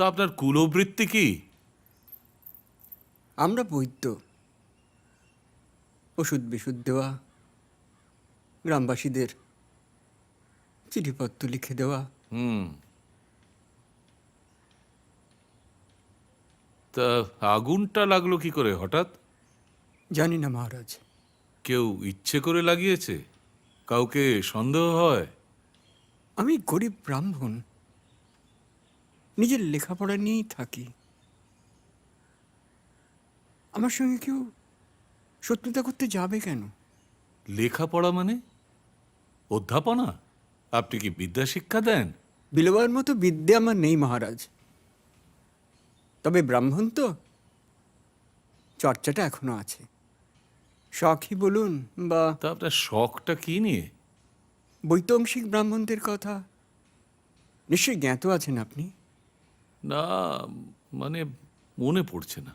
তা আপনার কুলবৃত্তি কি? আমরা বৈদ্য ওষুধ বিশুদ্ধ দেওয়া গ্রামবাসীদের চিঠিপত্র লিখে দেওয়া। হুম। তা আগুনটা লাগল কি করে হঠাৎ? জানি না মহারাজ। কেউ ইচ্ছে করে লাগিয়েছে? কাউকে সন্দেহ হয়? আমি গরিব ব্রাহ্মণ নিজের লেখাপড়া নিয়েই থাকি। আমার সঙ্গে কেউ শত্রুতা করতে যাবে কেন? লেখাপড়া মানে? অধ্যাপনা? আপনি কি বিদ্যা শিক্ষা দেন? বিলোবার মতো বিদ্যা আমার নেই মহারাজ। তবে ব্রাহ্মণ তো? চর্চাটা এখনও আছে। শখই বলুন বা তা আপনার শখটা কি নিয়ে? বৈতংশিক ব্রাহ্মণদের কথা। নিশ্চয়ই জ্ঞাত আছেন আপনি? না মানে মনে পড়ছে না।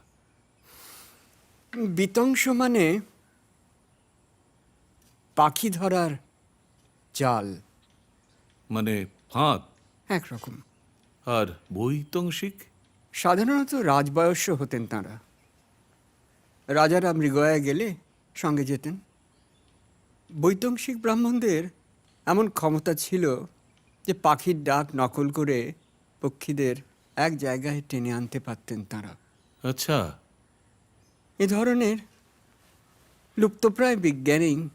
বিতংশ মানে পাখি ধরার জাল। মানে ফাঁদ। একরকম। আর বৈতংশিক? সাধারণত রাজবয়স্য হতেন তাঁরা। রাজারা মৃগয়া গেলে সঙ্গে যেতেন। বৈতংশিক ব্রাহ্মণদের এমন ক্ষমতা ছিল যে পাখির ডাক নকল করে পক্ষীদের এক জায়গায় টেনে আনতে পারতেন তাঁরা। আচ্ছা। এ ধরনের লুপ্তপ্রায় বিজ্ঞানেই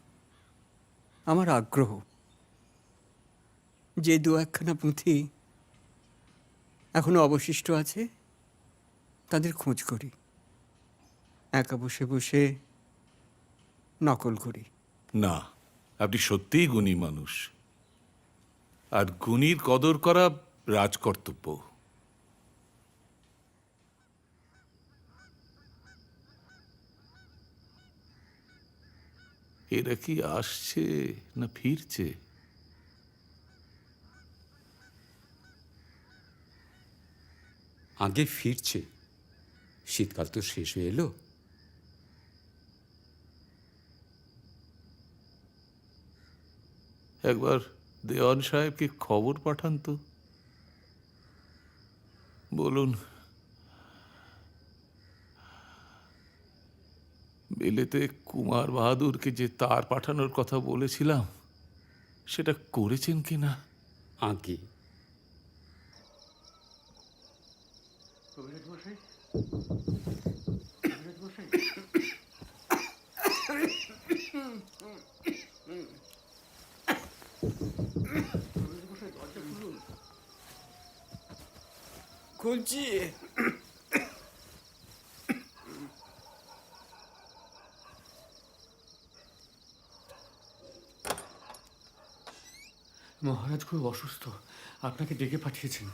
আমার আগ্রহ। যে দু একখানা পুঁথি এখনও অবশিষ্ট আছে তাদের খোঁজ করি। একা বসে বসে নকল করি। না আপনি সত্যিই গুণী মানুষ। আর গুণীর কদর করা রাজকর্তব্য। এরা কি আসছে না ফিরছে? আগে ফিরছে। শীতকাল তো শেষ হয়ে এলো। একবার দেওয়ান সাহেবকে খবর পাঠান তো। বলুন বেলেতে কুমার বাহাদুরকে যে তার পাঠানোর কথা বলেছিলাম সেটা করেছেন কি না? আগে খুলছি। মহারাজ খুব অসুস্থ। আপনাকে ডেকে পাঠিয়েছেন।